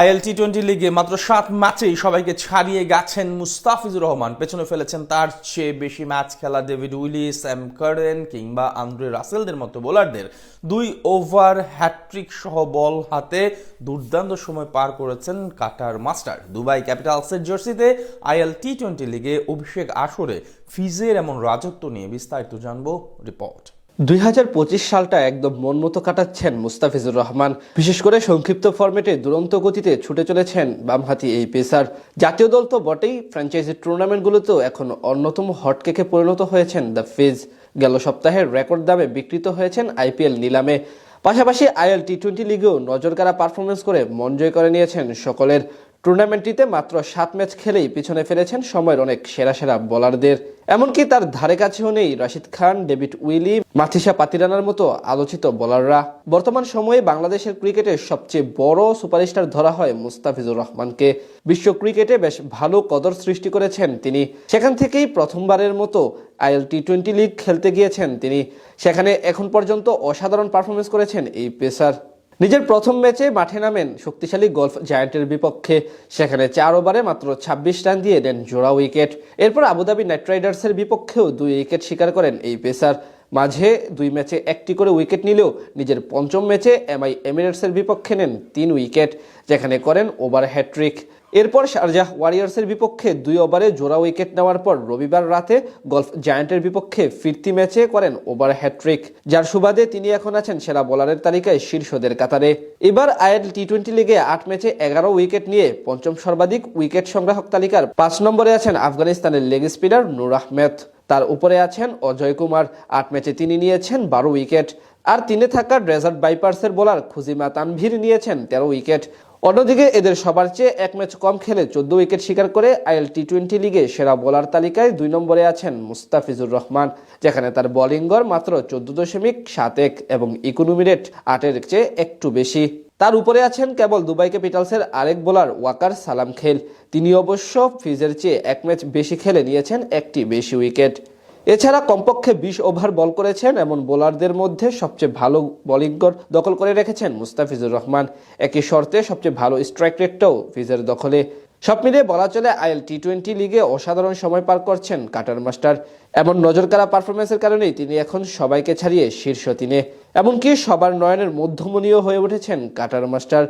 IL T twenty লিগে মাত্র সাত ম্যাচেই সবাইকে ছাড়িয়ে গেছেন মুস্তাফিজুর রহমান। পেছনে ফেলেছেন তার চেয়ে বেশি ম্যাচ খেলা ডেভিড উইলিস এম কারেন কিংবা আন্দ্রে রাসেলদের মতো বোলারদের। দুই ওভার হ্যাট্রিক সহ বল হাতে দুর্দান্ত সময় পার করেছেন কাটার মাস্টার। দুবাই ক্যাপিটালসের জার্সিতে আইএল টি টোয়েন্টি লিগে অভিষেক আসরে ফিজের এমন রাজত্ব নিয়ে বিস্তারিত জানব রিপোর্ট। দুই হাজার পঁচিশ সালটা একদম মন মতো কাটাচ্ছেন মুস্তাফিজুর রহমান। বিশেষ করে সংক্ষিপ্ত ফরম্যাটে দুরন্ত গতিতে ছুটে চলেছেন বামহাতি এই পেসার। জাতীয় দল তো বটেই ফ্র্যাঞ্চাইজি টুর্নামেন্টগুলোতেও এখন অন্যতম হটকেকে পরিণত হয়েছেন দ্য ফিজ। গেল সপ্তাহের রেকর্ড দামে বিকৃত হয়েছেন আইপিএল নিলামে। পাশাপাশি আইএল টি টোয়েন্টি লিগেও নজরকাড়া পারফরমেন্স করে মন জয় করে নিয়েছেন সকলের। টুর্নামেন্টটিতে মাত্র সাত ম্যাচ খেলেই পিছনে ফেলেছেন সময়ের অনেক সেরা সেরা বোলারদের। এমনকি তার ধারে কাছেও নেই রাশিদ খান, ডেভিড উইলি মাথিসা পাতিরানার মতো আলোচিত বোলাররা। বর্তমান সময়ে বাংলাদেশের ক্রিকেটের সবচেয়ে বড় সুপারস্টার ধরা হয় মুস্তাফিজুর রহমানকে। বিশ্ব ক্রিকেটে বেশ ভালো কদর সৃষ্টি করেছেন তিনি। সেখান থেকেই প্রথমবারের মতো আইএল টি টোয়েন্টি লিগ খেলতে গিয়েছেন তিনি। সেখানে এখন পর্যন্ত অসাধারণ পারফরমেন্স করেছেন এই পেসার। নিজের প্রথম ম্যাচে মাঠে নামেন শক্তিশালী গল্ফ জায়ান্টের বিপক্ষে। সেখানে চার ওভারে মাত্র ২৬ রান দিয়ে দেন জোড়া উইকেট। এরপর আবুধাবি নাইট রাইডার্সের বিপক্ষেও দুই উইকেট শিকার করেন এই পেসার। মাঝে দুই ম্যাচে একটি করে উইকেট নিলেও নিজের পঞ্চম ম্যাচে এমআই এমিরেটসের বিপক্ষে নেন তিন উইকেট, যেখানে করেন ওভার হ্যাট্রিক এরপর শারজাহ ওয়ারিয়ার্সের বিপক্ষে দুই ওভারে জোড়া উইকেট নেওয়ার পর রবিবার রাতে গলফ জায়ান্টের বিপক্ষে ফিরতি ম্যাচে করেন ওভার হ্যাট্রিক যার সুবাদে তিনি এখন আছেন সেরা বোলারের তালিকায় শীর্ষদের কাতারে। এবার আইএল টি টোয়েন্টি লিগে আট ম্যাচে এগারো উইকেট নিয়ে পঞ্চম সর্বাধিক উইকেট সংগ্রাহক তালিকার পাঁচ নম্বরে আছেন আফগানিস্তানের লেগ স্পিনার নূর আহমেদ। তার উপরে আছেন অজয় কুমার। আট ম্যাচে তিনি নিয়েছেন বারো উইকেট আর তিনে থাকা ড্রেজার্ট বাইপার্সের বোলার খুজিমা তানভীর নিয়েছেন তেরো উইকেট অন্যদিকে এদের সবার চেয়ে এক ম্যাচ কম খেলে চোদ্দ উইকেট শিকার করে আইএল টি টোয়েন্টি লিগে সেরা বোলার তালিকায় দুই নম্বরে আছেন মুস্তাফিজুর রহমান, যেখানে তার বোলিং গড় মাত্র চোদ্দ দশমিক সাত এক এবং ইকোনমি রেট আটের চেয়ে একটু বেশি। তার উপরে আছেন কেবল দুবাই ক্যাপিটালসের আরেক বোলার ওয়াকার সালাম খেল। তিনি অবশ্য ফিজের চেয়ে এক ম্যাচ বেশি খেলে নিয়েছেন একটি বেশি উইকেট। এছাড়া কমপক্ষে বিশ ওভার বল করেছেন এমন বোলারদের মধ্যে সবচেয়ে ভালো বোলিং দখল করে রেখেছেন মুস্তাফিজুর রহমান। একই শর্তে সবচেয়ে ভালো স্ট্রাইক রেটটাও ফিজের দখলে। সব মিলিয়ে বলা চলে আইএল টি টোয়েন্টি লিগে অসাধারণ সময় পার করছেন কাটার মাস্টার। এমন নজরকাড়া পারফরমেন্সের কারণেই তিনি এখন সবাইকে ছাড়িয়ে শীর্ষ তিনে। এমনকি সবার নয়নের মধ্যমণীয় হয়ে উঠেছেন কাটার মাস্টার।